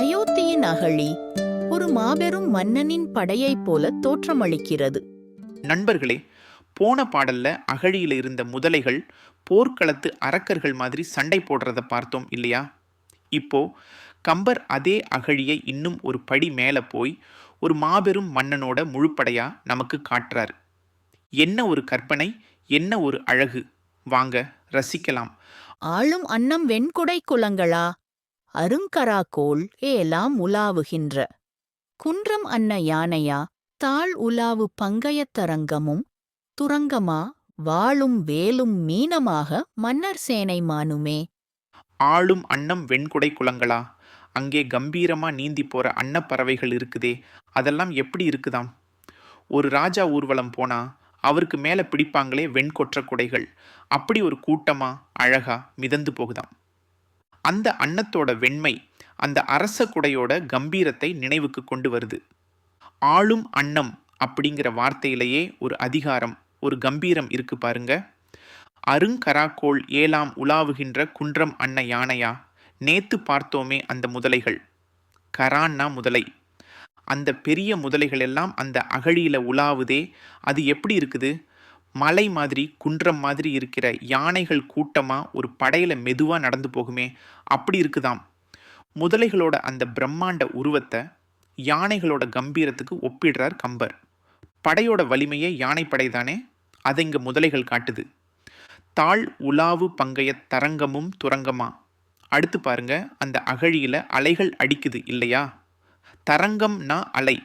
அகழி ஒரு மாபெரும் மன்னனின் படையைப் போல தோற்றமளிக்கிறது. நண்பர்களே போன பாடல்ல அகழியில இருந்த முதலைகள் போர்க்களத்து அரக்கர்கள் மாதிரி சண்டை போடுறத பார்த்தோம் இல்லையா? இப்போ கம்பர் அதே அகழியை இன்னும் ஒரு படி மேலே போய் ஒரு மாபெரும் மன்னனோட முழுப்படையா நமக்கு காட்டுறாரு. என்ன ஒரு கற்பனை என்ன ஒரு அழகு. வாங்க ரசிக்கலாம். ஆளும் அன்னம் வெண்குடை குலங்களா? அருங்கராக்கோள் ஏலாம் உலாவுகின்ற. குன்றம் அன்ன யானையா தாழ் உலாவு பங்கயத்தரங்கமும் துரங்கமா வாளும் வேலும் மீனமாக மன்னர் சேனை மானுமே. ஆளும் அன்னம் வெண்குடை குளங்களா அங்கே கம்பீரமா நீந்தி போற அன்னப்பறவைகள் இருக்குதே அதெல்லாம் எப்படி இருக்குதாம்? ஒரு ராஜா ஊர்வலம் போனா அவருக்கு மேலே பிடிப்பாங்களே வெண்கொற்ற குடைகள். அப்படி ஒரு கூட்டமா அழகா மிதந்து போகுதாம். அந்த அன்னத்தோட வெண்மை அந்த அரச குடையோட கம்பீரத்தை நினைவுக்கு கொண்டு வருது. ஆளும் அன்னம் அப்படிங்கிற வார்த்தையிலேயே ஒரு அதிகாரம் ஒரு கம்பீரம் இருக்கு பாருங்க. அருங்கராக்கோள் ஏலாம் உலாவுகின்ற குன்றம் அன்ன யானையா? நேத்து பார்த்தோமே அந்த முதலைகள். கரான்னா முதலை. அந்த பெரிய முதலைகள் எல்லாம் அந்த அகழியில உலாவுதே அது எப்படி இருக்குது? மலை மாதிரி குன்றம் மாதிரி இருக்கிற யானைகள் கூட்டமாக ஒரு படையில் மெதுவாக நடந்து போகுமே அப்படி இருக்குதாம். முதலைகளோட அந்த பிரம்மாண்ட உருவத்தை யானைகளோட கம்பீரத்துக்கு ஒப்பிடுறார் கம்பர். படையோட வலிமையே யானைப்படை தானே அதை இங்கே முதலைகள் காட்டுது. தாழ் உலாவு பங்கைய தரங்கமும் துரங்கமா? அடுத்து பாருங்க அந்த அகழியில் அலைகள் அடிக்குது இல்லையா? தரங்கம்னா அலை.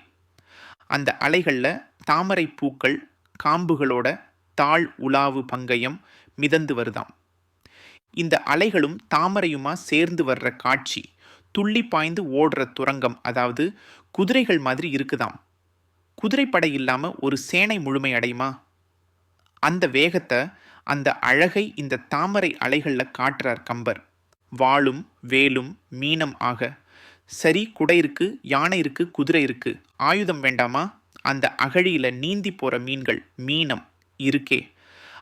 அந்த அலைகளில் தாமரை பூக்கள் காம்புகளோட தாழ் உலாவு பங்கயம் மிதந்து வருதாம். இந்த அலைகளும் தாமரையுமா சேர்ந்து வர்ற காட்சி துள்ளி பாய்ந்து ஓடுற துரங்கம் அதாவது குதிரைகள் மாதிரி இருக்குதாம். குதிரைப்படை இல்லாமல் ஒரு சேனை முழுமை அடையுமா? அந்த வேகத்தை அந்த அழகை இந்த தாமரை அலைகளில் காட்டுறார் கம்பர். வாளும் வேலும் மீனம் ஆக சரி குடை இருக்கு யானை இருக்கு குதிரை இருக்கு ஆயுதம் வேண்டாமா? அந்த அகழியில் நீந்தி போகிற மீன்கள் மீனம். இருக்கே.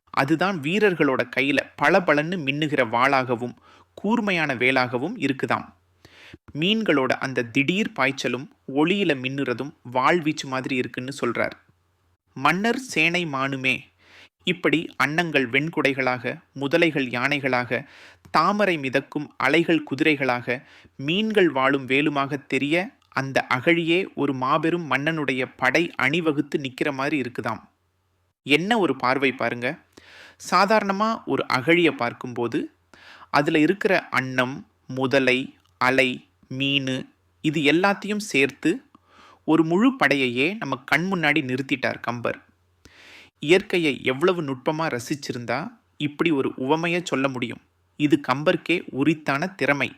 அதுதான் வீரர்களோட கையில் பளபளன்னு மின்னுகிற வாளாகவும் கூர்மையான வேலாகவும் இருக்குதாம். மீன்களோட அந்த திடீர் பாய்ச்சலும் ஒளியில மின்னுறதும் வாழ்வீச்சு மாதிரி இருக்குன்னு சொல்றார். மன்னர் சேனை மானுமே. இப்படி அன்னங்கள் வெண்குடைகளாக முதலைகள் யானைகளாக தாமரை மிதக்கும் அலைகள் குதிரைகளாக மீன்கள் வாழும் வேலுமாக தெரிய அந்த அகழியே ஒரு மாபெரும் மன்னனுடைய படை அணிவகுத்து நிற்கிற மாதிரி இருக்குதாம். என்ன ஒரு பார்வை பாருங்க. சாதாரணமாக ஒரு அகழியை பார்க்கும்போது அதில் இருக்கிற அன்னம் முதலை அலை மீன் இது எல்லாத்தையும் சேர்த்து ஒரு முழு படையையே நம்ம கண் முன்னாடி நிறுத்திட்டார் கம்பர். இயற்கையை எவ்வளவு நுட்பமாக ரசிச்சிருந்தா இப்படி ஒரு உவமையை சொல்ல முடியும். இது கம்பர்க்கே உரித்தான திறமை.